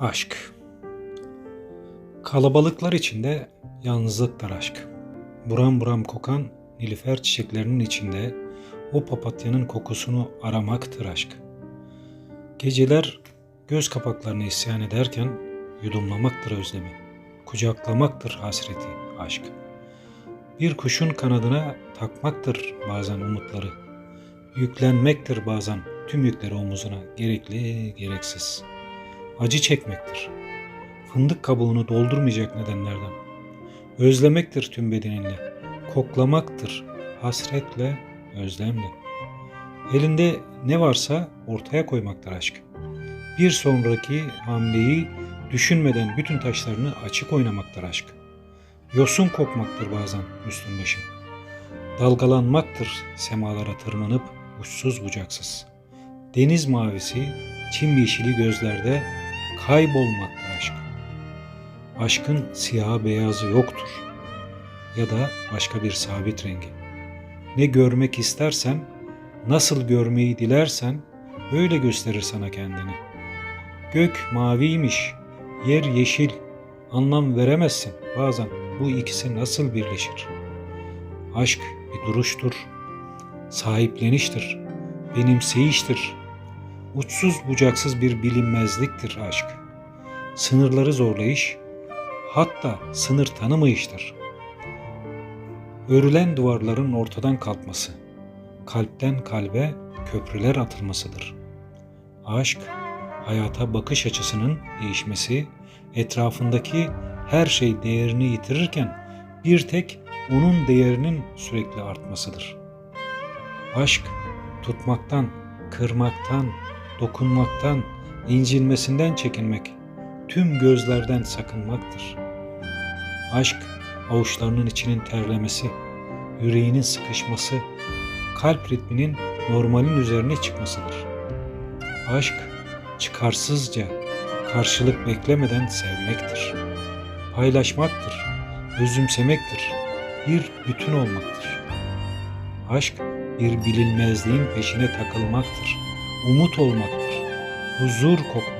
Aşk Kalabalıklar içinde yalnızlıktır aşk. Buram buram kokan nilüfer çiçeklerinin içinde o papatyanın kokusunu aramaktır aşk. Geceler göz kapaklarını isyan ederken yudumlamaktır özlemi. Kucaklamaktır hasreti aşk. Bir kuşun kanadına takmaktır bazen umutları. Yüklenmektir bazen tüm yükleri omuzuna gerekli gereksiz. Acı çekmektir. Fındık kabuğunu doldurmayacak nedenlerden. Özlemektir tüm bedeninle. Koklamaktır hasretle, özlemle. Elinde ne varsa ortaya koymaktır aşk. Bir sonraki hamleyi düşünmeden bütün taşlarını açık oynamaktır aşk. Yosun kokmaktır bazen üstün başın. Dalgalanmaktır semalara tırmanıp uçsuz bucaksız. Deniz mavisi, çim yeşili gözlerde kaybolmaktır aşk. Aşkın siyah beyazı yoktur ya da başka bir sabit rengi. Ne görmek istersen, nasıl görmeyi dilersen öyle gösterir sana kendini. Gök maviymiş, yer yeşil, anlam veremezsin bazen bu ikisi nasıl birleşir. Aşk bir duruştur, sahipleniştir, benimseyiştir, uçsuz bucaksız bir bilinmezliktir aşk. Sınırları zorlayış, hatta sınır tanımayıştır. Örülen duvarların ortadan kalkması, kalpten kalbe köprüler atılmasıdır. Aşk, hayata bakış açısının değişmesi, etrafındaki her şey değerini yitirirken bir tek onun değerinin sürekli artmasıdır. Aşk, tutmaktan, kırmaktan, dokunmaktan, incinmesinden çekinmek, tüm gözlerden sakınmaktır. Aşk, avuçlarının içinin terlemesi, yüreğinin sıkışması, kalp ritminin normalin üzerine çıkmasıdır. Aşk, çıkarsızca, karşılık beklemeden sevmektir. Paylaşmaktır, özümsemektir, bir bütün olmaktır. Aşk, bir bilinmezliğin peşine takılmaktır, umut olmaktır, huzur kokmaktır